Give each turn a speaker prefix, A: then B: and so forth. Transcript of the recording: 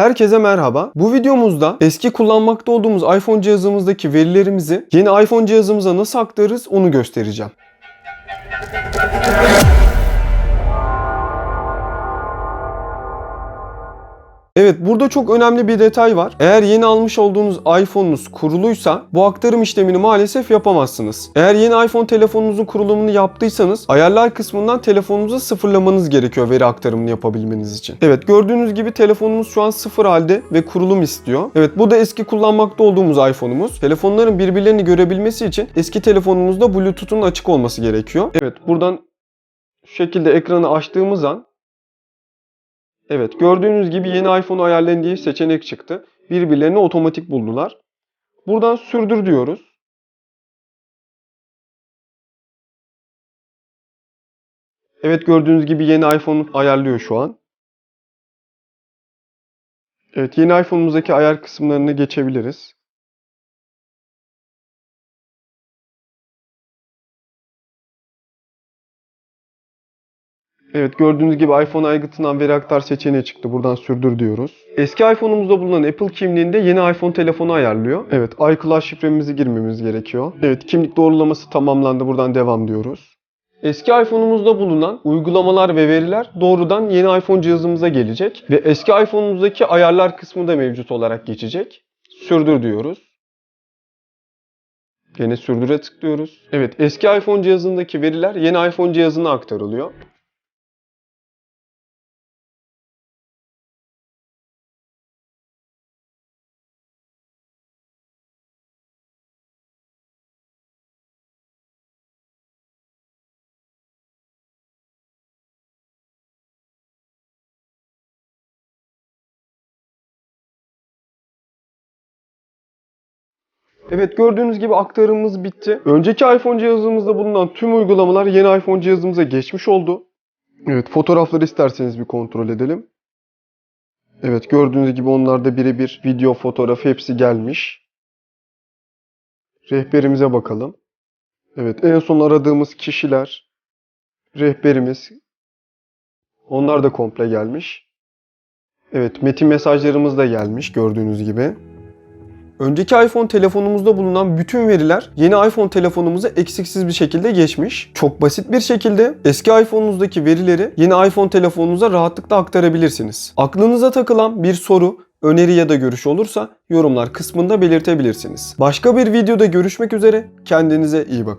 A: Herkese merhaba. Bu videomuzda eski kullanmakta olduğumuz iPhone cihazımızdaki verilerimizi yeni iPhone cihazımıza nasıl aktarırız onu göstereceğim. Evet burada çok önemli bir detay var. Eğer yeni almış olduğunuz iPhone'unuz kuruluysa bu aktarım işlemini maalesef yapamazsınız. Eğer yeni iPhone telefonunuzun kurulumunu yaptıysanız ayarlar kısmından telefonunuzu sıfırlamanız gerekiyor veri aktarımını yapabilmeniz için. Evet gördüğünüz gibi telefonumuz şu an sıfır halde ve kurulum istiyor. Evet bu da eski kullanmakta olduğumuz iPhone'umuz. Telefonların birbirlerini görebilmesi için eski telefonumuzda Bluetooth'un açık olması gerekiyor. Evet buradan şu şekilde ekranı açtığımız an Evet gördüğünüz gibi yeni iPhone'u ayarlayın diye seçenek çıktı. Birbirlerini otomatik buldular. Buradan sürdür diyoruz. Evet gördüğünüz gibi yeni iPhone'u ayarlıyor şu an. Evet yeni iPhone'umuzdaki ayar kısımlarını geçebiliriz. Evet gördüğünüz gibi iPhone aygıtından veri aktar seçeneği çıktı. Buradan sürdür diyoruz. Eski iPhone'umuzda bulunan Apple kimliğinde yeni iPhone telefonu ayarlıyor. Evet iCloud şifremizi girmemiz gerekiyor. Evet kimlik doğrulaması tamamlandı. Buradan devam diyoruz. Eski iPhone'umuzda bulunan uygulamalar ve veriler doğrudan yeni iPhone cihazımıza gelecek ve eski iPhone'umuzdaki ayarlar kısmı da mevcut olarak geçecek. Sürdür diyoruz. Yine sürdüre tıklıyoruz. Evet eski iPhone cihazındaki veriler yeni iPhone cihazına aktarılıyor. Evet gördüğünüz gibi aktarımımız bitti. Önceki iPhone cihazımızda bulunan tüm uygulamalar yeni iPhone cihazımıza geçmiş oldu. Evet fotoğrafları isterseniz bir kontrol edelim. Evet gördüğünüz gibi onlarda birebir video, fotoğraf hepsi gelmiş. Rehberimize bakalım. Evet en son aradığımız kişiler, rehberimiz onlar da komple gelmiş. Evet metin mesajlarımız da gelmiş gördüğünüz gibi. Önceki iPhone telefonumuzda bulunan bütün veriler yeni iPhone telefonumuza eksiksiz bir şekilde geçmiş. Çok basit bir şekilde eski iPhone'unuzdaki verileri yeni iPhone telefonunuza rahatlıkla aktarabilirsiniz. Aklınıza takılan bir soru, öneri ya da görüş olursa yorumlar kısmında belirtebilirsiniz. Başka bir videoda görüşmek üzere. Kendinize iyi bakın.